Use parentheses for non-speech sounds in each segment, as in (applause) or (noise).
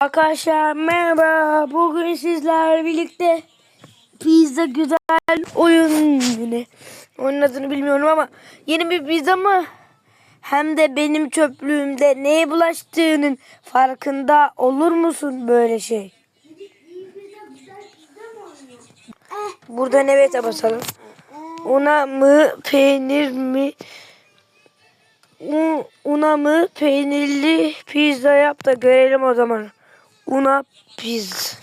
Arkadaşlar merhaba. Bugün sizlerle birlikte pizza güzel oyun günü. Onun adını bilmiyorum ama yeni bir pizza mı? Hem de benim çöplüğümde neye bulaştığının farkında olur musun böyle şey? Buradan evet basalım. Una mı peynir mi? Un- Una mı peynirli pizza yap da görelim o zaman. Una pizza.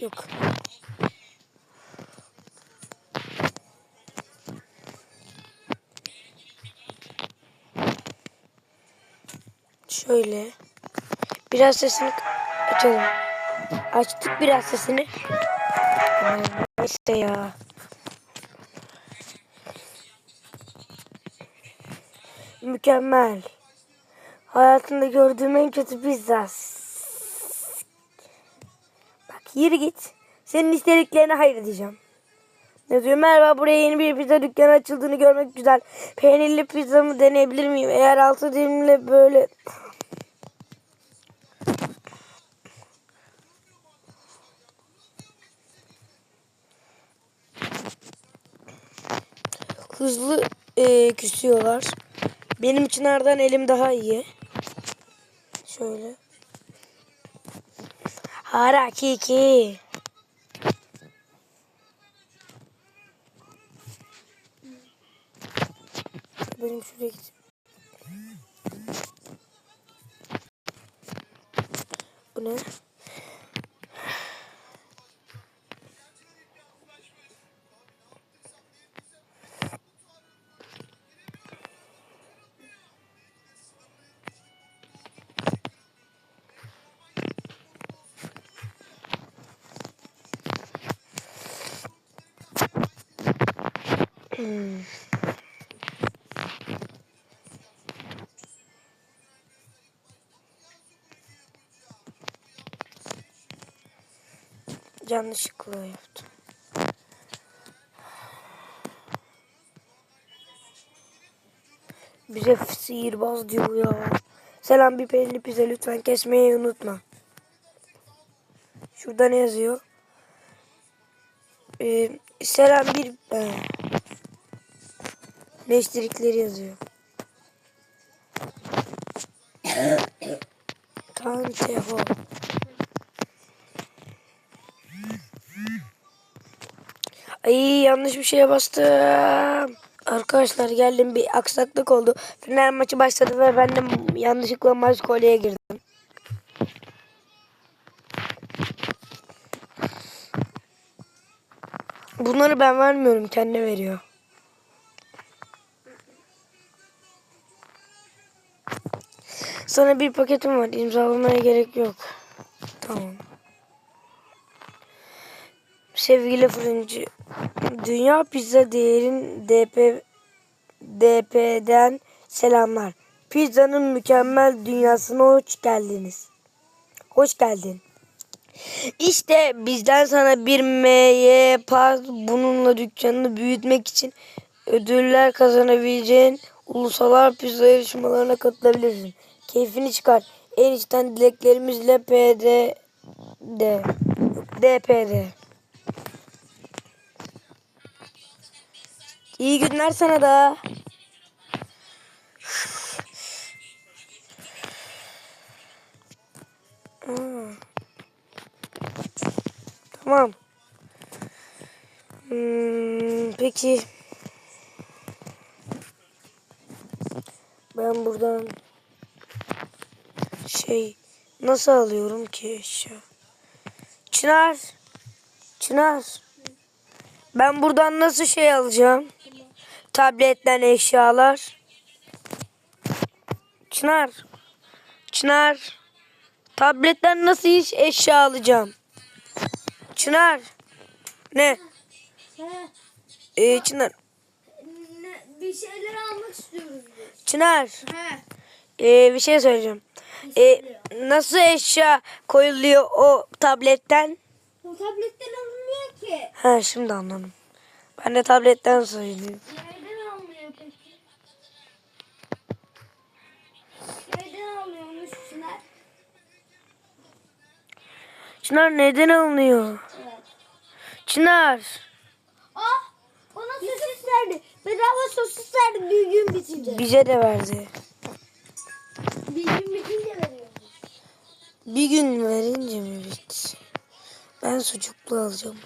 Yok. Şöyle. Biraz sesini açalım. Açtık biraz sesini. Neyse ya. Mükemmel. Hayatımda gördüğüm en kötü pizza. Bak yürü git. Senin istediklerine hayır diyeceğim. Ne diyor? Merhaba buraya yeni bir pizza dükkanı açıldığını görmek güzel. Peynirli pizzamı deneyebilir miyim? Eğer altı dilimle böyle... Hızlı e, küsüyorlar. Benim Çınar'dan elim daha iyi. Şöyle. Harakiki. Benim şuraya git. Hmm. Yanlışlıkla yaptım. Bize sihirbaz diyor ya. Selam bir peynirli pizza lütfen kesmeyi unutma. Şurada ne yazıyor? Ee, selam bir... Ee, Neştirikleri yazıyor. Kanteho. Ay yanlış bir şeye bastım. Arkadaşlar geldim bir aksaklık oldu. Fener maçı başladı ve ben de yanlışlıkla maç kolyeye girdim. Bunları ben vermiyorum kendi veriyor. Sana bir paketim var. İmzalamaya gerek yok. Tamam. Sevgili fırıncı, Dünya Pizza Değer'in DP, DP'den selamlar. Pizzanın mükemmel dünyasına hoş geldiniz. Hoş geldin. İşte bizden sana bir MY pas bununla dükkanını büyütmek için ödüller kazanabileceğin ulusalar pizza yarışmalarına katılabilirsin. Keyfini çıkar. En içten dileklerimizle PD D DPD. İyi günler sana da. Tamam. Hmm, peki. Ben buradan şey nasıl alıyorum ki eşya? Çınar. Çınar. Ben buradan nasıl şey alacağım? Tabletten eşyalar. Çınar. Çınar. Tabletten nasıl iş eşya alacağım? Çınar. Ne? Ee, Çınar. bir şeyler almak istiyoruz. Çınar. He. Ee, bir şey söyleyeceğim. Ee, nasıl eşya koyuluyor o tabletten? O tabletten alınmıyor ki. Ha şimdi anladım. Ben de tabletten söylüyorum. Nereden alınıyor peki? Nereden alınıyormuş Çınar? Çınar neden alınıyor? Evet. Çınar. Ah! Bana sosis verdi. Bedava sosis verdi gün bitince. Bize de verdi. Bir gün verince mi bitti? Ben sucuklu alacağım.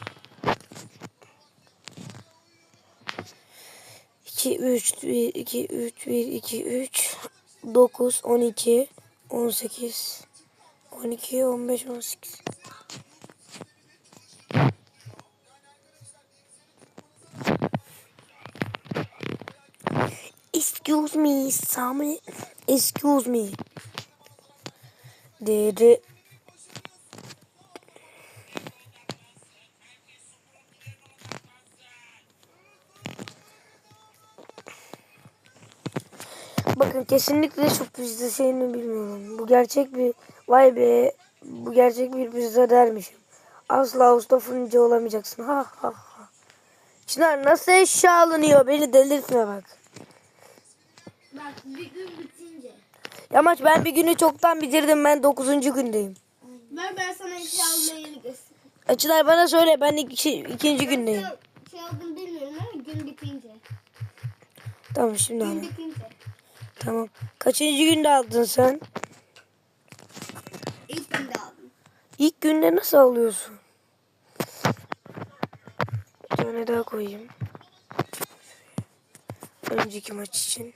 2 3 1 2 3 1 2 3 9 12 18 12 15 18 Excuse me, Sami. Excuse me. Dedi. Bakın kesinlikle şu pizza şeyini bilmiyorum. Bu gerçek bir vay be bu gerçek bir pizza dermişim. Asla usta fırıncı olamayacaksın. Ha ha ha. Çınar nasıl eşya alınıyor? Beni delirtme bak. Bak bir gün. Yamaç ben bir günü çoktan bitirdim. Ben 9. gündeyim. Ver ben sana şey almayı göstereyim. Çınar bana söyle ben iki, ikinci gündeyim. Şey aldım bilmiyorum ama gün bitince. Tamam şimdi Gün anladım. bitince. Tamam. Kaçıncı günde aldın sen? İlk günde aldım. İlk günde nasıl alıyorsun? Bir tane daha koyayım. Önceki maç için.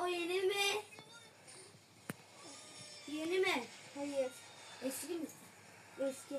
O yeni mi? Yeni mi? Hayır. Eski mi? Eski.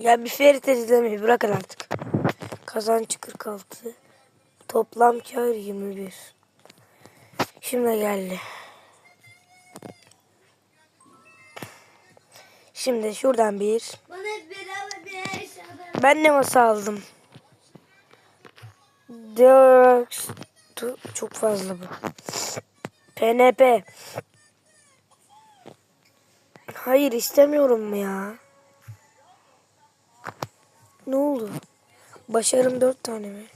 Ya bir Ferit izlemeyi bırakın artık. Kazanç 46. Toplam kar 21. Şimdi geldi. Şimdi şuradan bir. Aşağıda. Ben ne masa aldım? Tu- Çok fazla bu. PNP. Hayır istemiyorum ya. Ne oldu? Başarım dört tane mi?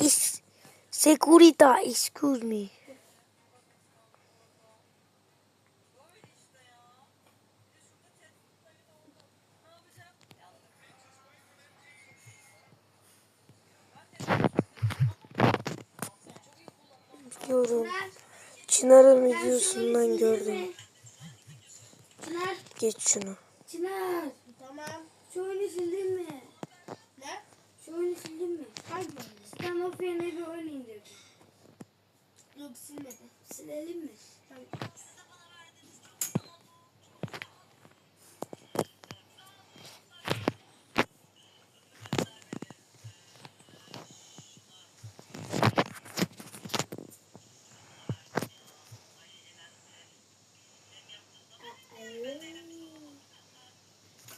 Is Securita, excuse me. Gördüm. Çınar. Geç şunu. Çınar. Tamam. Şu oyunu sildin mi? Ne? Şu oyunu sildin mi? Hangi oyunu? Stand Up yerine bir oyun indirdim. Yok silmedim. Silelim mi? Tamam.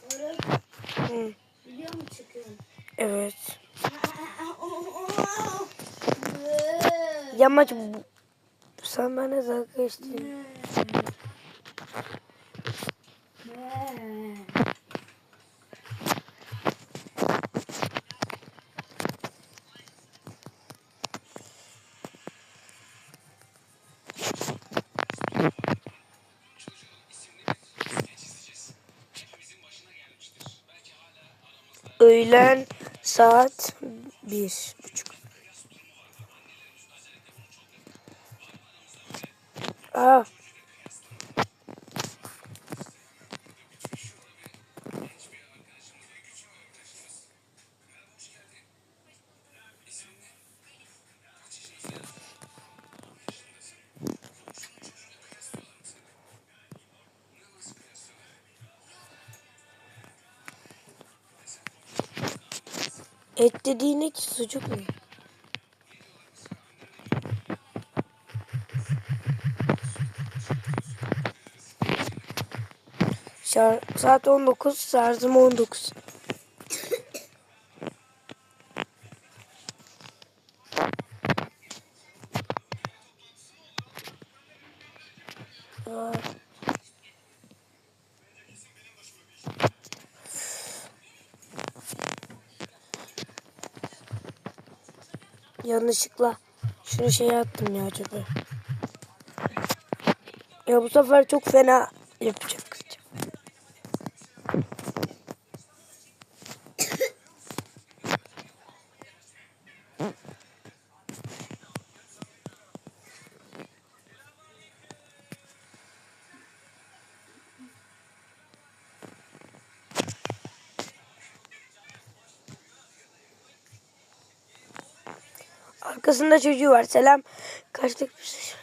Orada Hı, video mu çıkıyorsun? Evet. Yamaç sen bana dalga geçtin. Öğlen saat bir buçuk. Aa. Et dediğin ki sucuk mu? Şar saat 19, şarjım 19. Yanlışlıkla şunu şeye attım ya çöpe. Ya bu sefer çok fena yapacak. Arkasında çocuğu var. Selam. Kaçtık biz.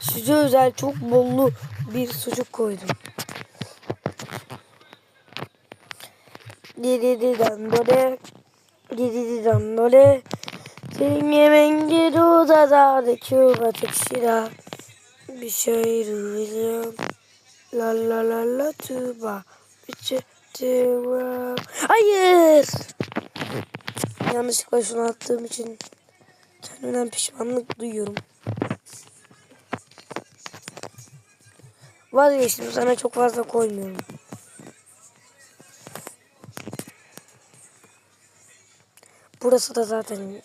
Size özel çok bollu bir sucuk koydum. Didi dandole. Didi dandole. Singing mengi do da da de chuba tekshira. Bir şey rüyam. La la la la tuba. Bir tuba. Hayır. Yanlışlıkla şunu attığım için kendimden pişmanlık duyuyorum. Vazgeçtim sana çok fazla koymuyorum. Burası da zaten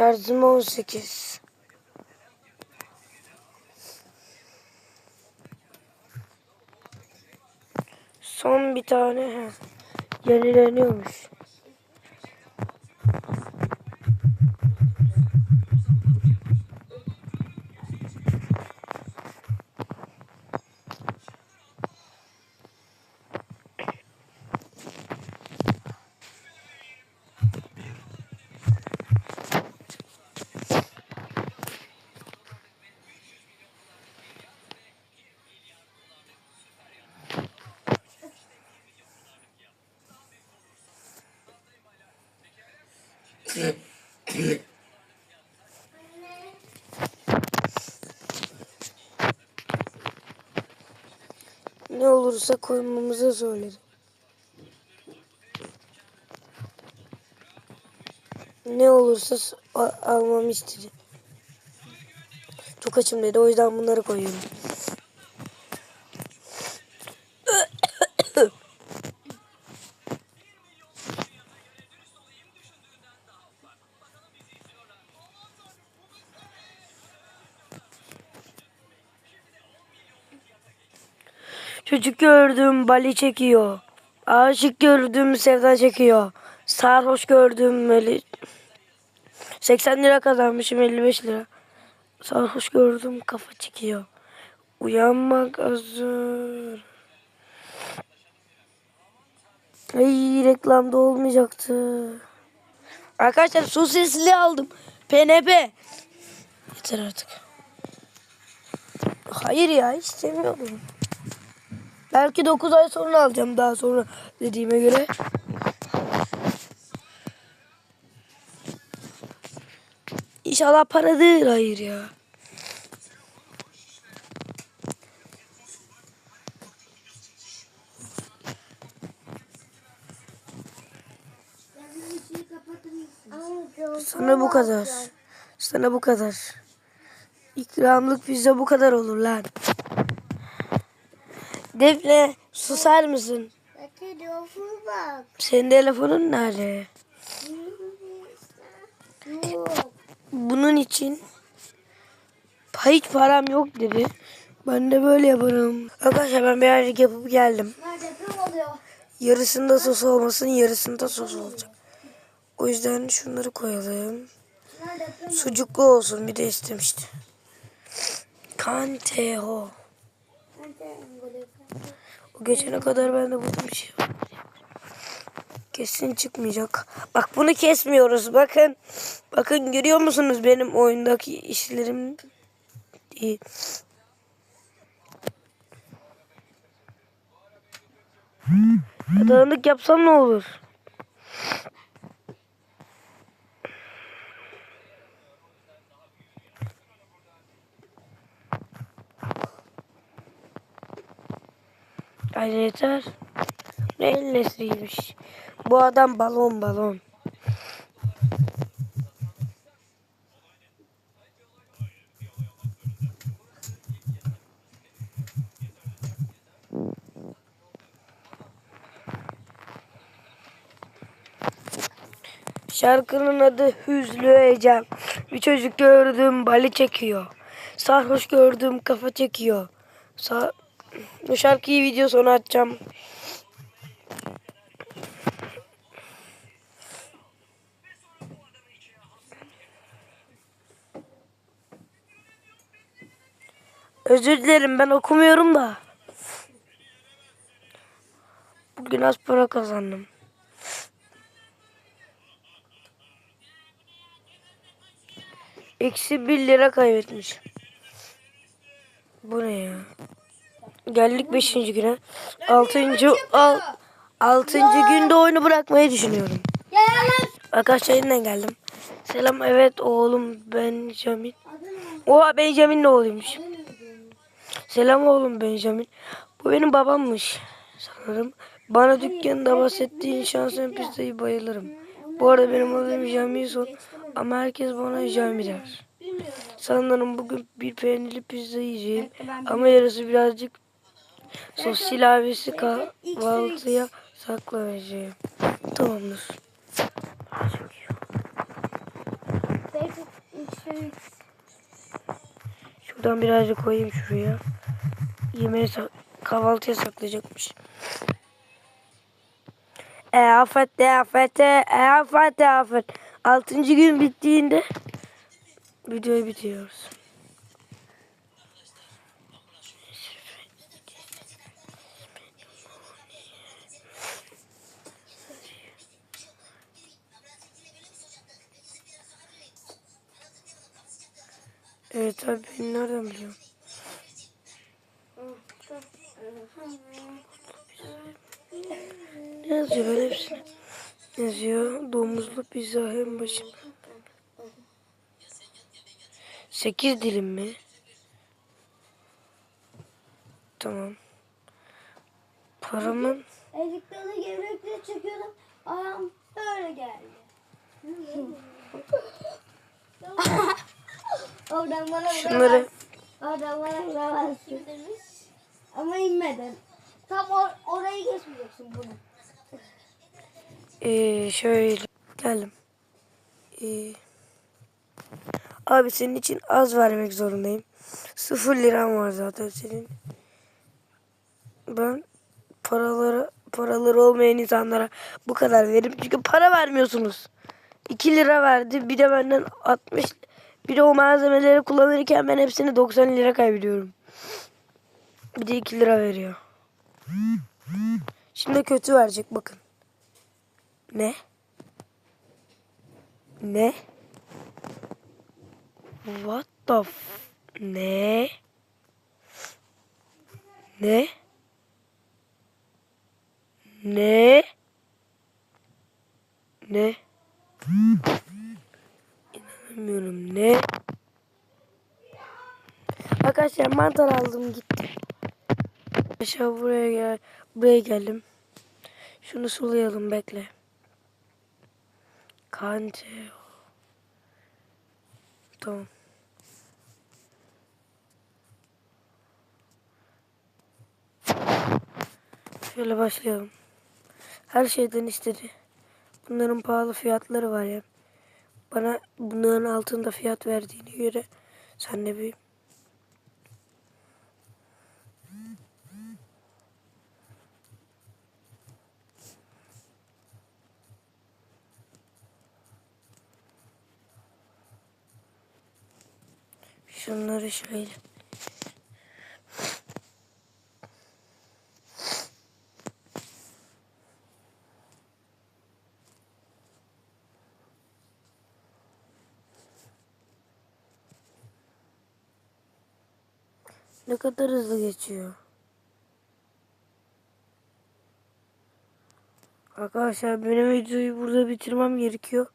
Şarjım 18. Son bir tane. Yenileniyormuş. Ne olursa koymamızı söyledi. Ne olursa almamı istedi. Çok açım dedi o yüzden bunları koyuyorum. Çocuk gördüm bali çekiyor. Aşık gördüm sevda çekiyor. Sarhoş gördüm meli... 80 lira kazanmışım 55 lira. Sarhoş gördüm kafa çekiyor. Uyanmak hazır. Ay reklamda olmayacaktı. Arkadaşlar su sesli aldım. PNP. Yeter artık. Hayır ya istemiyorum. Belki 9 ay sonra alacağım daha sonra dediğime göre. İnşallah paradır. Hayır ya. Sana bu kadar. Sana bu kadar. İkramlık pizza bu kadar olur lan. Defne susar mısın? Telefonu bak. Senin telefonun nerede? Bunun için hiç param yok dedi. Ben de böyle yaparım. Arkadaşlar ben birazcık yapıp geldim. Yarısında sos olmasın yarısında sos olacak. O yüzden şunları koyalım. Sucuklu olsun bir de istemişti. Kanteho. Oluyor? O geçene kadar ben de burada bir şey. Kesin çıkmayacak. Bak bunu kesmiyoruz. Bakın. Bakın görüyor musunuz benim oyundaki işlerim? İyi. Dağınık yapsam ne olur? Ay yeter. Ne el nesiymiş. Bu adam balon balon. Şarkının adı Hüzlü Ecem. Bir çocuk gördüm bali çekiyor. Sarhoş gördüm kafa çekiyor. Sa Bu şarkıyı video sonu atacağım. Özür dilerim ben okumuyorum da. Bugün az para kazandım. Eksi bir lira kaybetmiş. Bu ne ya? Geldik beşinci güne. Altıncı, al, altıncı günde oyunu bırakmayı düşünüyorum. Arkadaşlar yeniden geldim. Selam evet oğlum Benjamin. Oha oğluymuş. Adı ne? Selam oğlum Benjamin. Bu benim babammış sanırım. Bana dükkanında bahsettiğin şansın pizzayı bayılırım. Bu arada benim adım Jamison ama herkes bana Jami der. Sanırım bugün bir peynirli pizza yiyeceğim ama yarısı birazcık sos ilavesi kahvaltıya saklayacağım. Tamamdır. Şuradan birazcık koyayım şuraya. Yemeğe sak- kahvaltıya saklayacakmış. E afet e afet e e, afet e afet. Altıncı gün bittiğinde videoyu bitiriyoruz. Evet abi ben nereden biliyorum? Ne yazıyor ben hepsini? Yazıyor. Domuzlu pizza hem başım. Sekiz dilim mi? Tamam. Paramın Elikleri gevrekleri çekiyordum. Ayağım böyle geldi. (laughs) Oradan bana şunları Oradan bana vuramazsın. Ama inmeden. Tam or- orayı geçmeyeceksin bunu. Ee, şöyle geldim. Ee, abi senin için az vermek zorundayım. Sıfır liram var zaten senin. Ben paraları paraları olmayan insanlara bu kadar veririm. Çünkü para vermiyorsunuz. 2 lira verdi. Bir de benden 60 bir de o malzemeleri kullanırken ben hepsini 90 lira kaybediyorum. Bir de 2 lira veriyor. Şimdi kötü verecek bakın. Ne? Ne? What the f... Ne? Ne? Ne? Ne? İnanamıyorum ne? Arkadaşlar mantar aldım gittim. Aşağı buraya gel buraya geldim. Şunu sulayalım bekle. Kante. Tamam. Şöyle başlayalım. Her şeyden istedi. Bunların pahalı fiyatları var ya. Bana bunların altında fiyat verdiğine göre sen de bir şunları şöyle kadar hızlı geçiyor. Arkadaşlar benim videoyu burada bitirmem gerekiyor.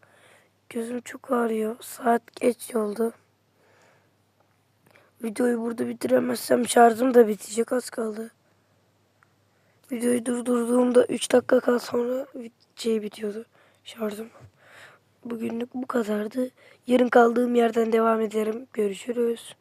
Gözüm çok ağrıyor. Saat geç oldu. Videoyu burada bitiremezsem şarjım da bitecek az kaldı. Videoyu durdurduğumda 3 dakika kal sonra şey bitiyordu şarjım. Bugünlük bu kadardı. Yarın kaldığım yerden devam ederim. Görüşürüz.